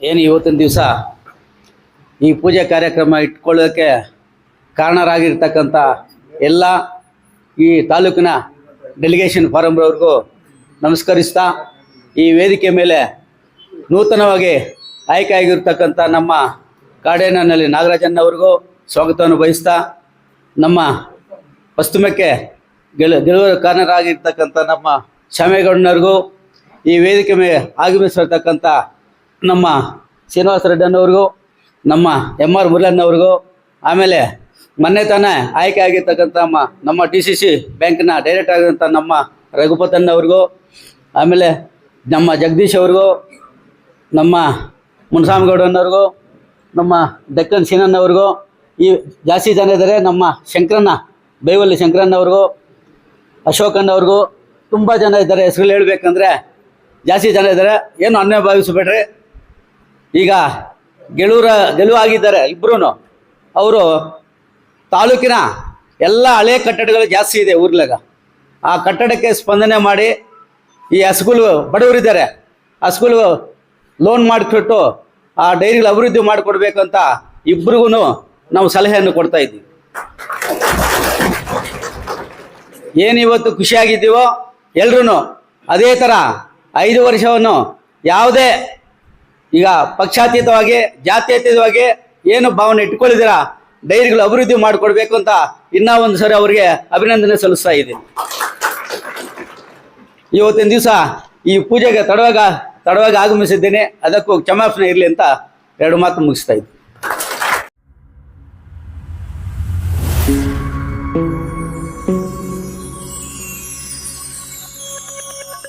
ಏನು ಇವತ್ತಿನ ದಿವಸ? ಈ ಪೂಜೆ ಕಾರ್ಯಕ್ರಮ ಇಟ್ಕೊಳ್ಳೋಕ್ಕೆ ಕಾರಣರಾಗಿರ್ತಕ್ಕಂಥ ಎಲ್ಲ ಈ ತಾಲೂಕಿನ ಡೆಲಿಗೇಷನ್ ಫಾರಮ್ರವ್ರಿಗೂ ನಮಸ್ಕರಿಸ್ತಾ, ಈ ವೇದಿಕೆ ಮೇಲೆ ನೂತನವಾಗಿ ಆಯ್ಕೆಯಾಗಿರ್ತಕ್ಕಂಥ ನಮ್ಮ ಕಾಡೇನಲ್ಲಿ ನಾಗರಾಜನ್ನವ್ರಿಗೂ ಸ್ವಾಗತವನ್ನು ಬಯಸ್ತಾ, ನಮ್ಮ ಪಶ್ಚಿಮಕ್ಕೆ ಗೆಲು ಗೆಲುವ ಕಾರಣರಾಗಿರ್ತಕ್ಕಂಥ ನಮ್ಮ ಶ್ಯಾಮೇಗೌಡನವ್ರಿಗೂ ಈ ವೇದಿಕೆ ಮೇಲೆ ಆಗಮಿಸಿರ್ತಕ್ಕಂಥ ನಮ್ಮ ಶ್ರೀನಿವಾಸ ರೆಡ್ಡನ್ನವ್ರಿಗೂ ನಮ್ಮ ಎಂ ಆರ್ ಮುರಳನ್ನವ್ರಿಗೂ ಆಮೇಲೆ ಮೊನ್ನೆ ತಾನೇ ಆಯ್ಕೆ ಆಗಿರ್ತಕ್ಕಂಥ ನಮ್ಮ ನಮ್ಮ ಡಿ ಸಿ ಸಿ ಬ್ಯಾಂಕ್ನ ಡೈರೆಕ್ಟರ್ ಆಗಿರೋಂಥ ನಮ್ಮ ರಘುಪತನ್ನವ್ರಿಗೂ ಆಮೇಲೆ ನಮ್ಮ ಜಗದೀಶ್ ಅವ್ರಿಗೂ, ನಮ್ಮ ಮುನ್ಸಾಮಿಗೌಡನವ್ರಿಗೂ ನಮ್ಮ ದಕ್ಕನ್ ಸೀನನ್ನವ್ರಿಗೂ ಈ ಜಾಸ್ತಿ ಜನ ಇದ್ದಾರೆ, ನಮ್ಮ ಶಂಕರಣ್ಣ ಬೈವಲ್ಲಿ ಶಂಕರಣ್ಣವ್ರಿಗೂ ಅಶೋಕಣ್ಣವ್ರಿಗೂ ತುಂಬ ಜನ ಇದ್ದಾರೆ. ಹೆಸರು ಹೇಳ್ಬೇಕಂದ್ರೆ ಜಾಸ್ತಿ ಜನ ಇದ್ದಾರೆ. ಏನು ಅನ್ಯ ಭಾವಿಸಬೇಡ್ರಿ? ಈಗ ಗೆಲುವರ ಗೆಲುವಾಗಿದ್ದಾರೆ ಇಬ್ಬರೂ ಅವರು ತಾಲೂಕಿನ ಎಲ್ಲ ಹಳೆ ಕಟ್ಟಡಗಳು ಜಾಸ್ತಿ ಇದೆ ಊರ್ಲಾಗ. ಆ ಕಟ್ಟಡಕ್ಕೆ ಸ್ಪಂದನೆ ಮಾಡಿ ಈ ಹಸ್ಗುಲು ಬಡವರಿದ್ದಾರೆ. ಹಸ್ಗುಲು ಲೋನ್ ಮಾಡಿಕೊಟ್ಟು ಆ ಡೈರಿಗಳ ಅಭಿವೃದ್ಧಿ ಮಾಡಿಕೊಡ್ಬೇಕು ಅಂತ ಇಬ್ರಿಗೂ ನಾವು ಸಲಹೆಯನ್ನು ಕೊಡ್ತಾ ಇದ್ದೀವಿ. ಏನಿವತ್ತು ಖುಷಿಯಾಗಿದ್ದೀವೋ ಎಲ್ರೂ ಅದೇ ಥರ ಐದು ವರ್ಷವನ್ನು ಯಾವುದೇ ಈಗ ಪಕ್ಷಾತೀತವಾಗಿ, ಜಾತ್ಯತೀತವಾಗಿ ಏನು ಭಾವನೆ ಇಟ್ಕೊಳ್ಳಿದ್ದೀರಾ? ಡೈರಿಗಳು ಅಭಿವೃದ್ಧಿ ಮಾಡಿಕೊಡ್ಬೇಕು ಅಂತ ಇನ್ನೂ ಒಂದು ಸರಿ ಅವರಿಗೆ ಅಭಿನಂದನೆ ಸಲ್ಲಿಸ್ತಾ ಇದ್ದೀನಿ. ಇವತ್ತಿನ ದಿವಸ ಈ ಪೂಜೆಗೆ ತಡವಾಗ, ತಡವಾಗಿ ಆಗಮಿಸಿದ್ದೇನೆ. ಅದಕ್ಕೂ ಕ್ಷಮಾಪಣೆ ಇರಲಿ ಅಂತ ಎರಡು ಮಾತು ಮುಗಿಸ್ತಾ ಇದ್ದೀನಿ.